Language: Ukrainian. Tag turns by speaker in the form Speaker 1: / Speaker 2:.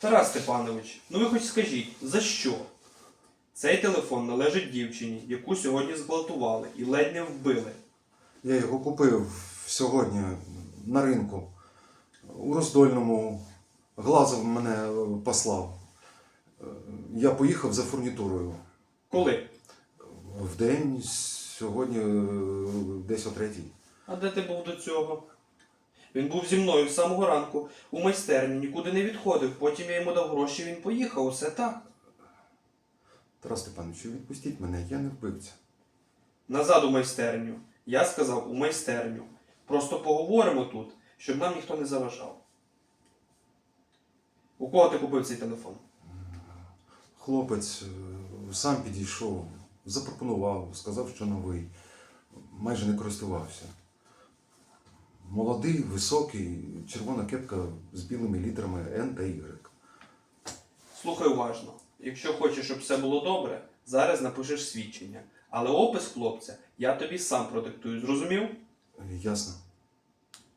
Speaker 1: Тарас Степанович, ну ви хоч скажіть, за що? Цей телефон належить дівчині, яку сьогодні зґвалтували і ледь не вбили.
Speaker 2: Я його купив сьогодні на ринку. У роздольному Глазов мене е, послав. Е, Я поїхав за фурнітурою.
Speaker 1: Коли?
Speaker 2: В день сьогодні е, десь о третій.
Speaker 1: А де ти був до цього? Він був зі мною з самого ранку у майстерні, нікуди не відходив. Потім я йому дав гроші, він поїхав, усе так.
Speaker 2: Тарас Степанович, відпустіть мене, я не вбивця.
Speaker 1: Назад у майстерню. Я сказав у майстерню. Просто поговоримо тут, щоб нам ніхто не заважав. У кого ти купив цей телефон?
Speaker 2: Хлопець е, сам підійшов, запропонував, сказав, що новий. Майже не користувався. Молодий, високий, червона кепка з білими літерами Н та Y.
Speaker 1: Слухай уважно. Якщо хочеш, щоб все було добре, зараз напишеш свідчення. Але опис хлопця я тобі сам продиктую, зрозумів?
Speaker 2: Ясно.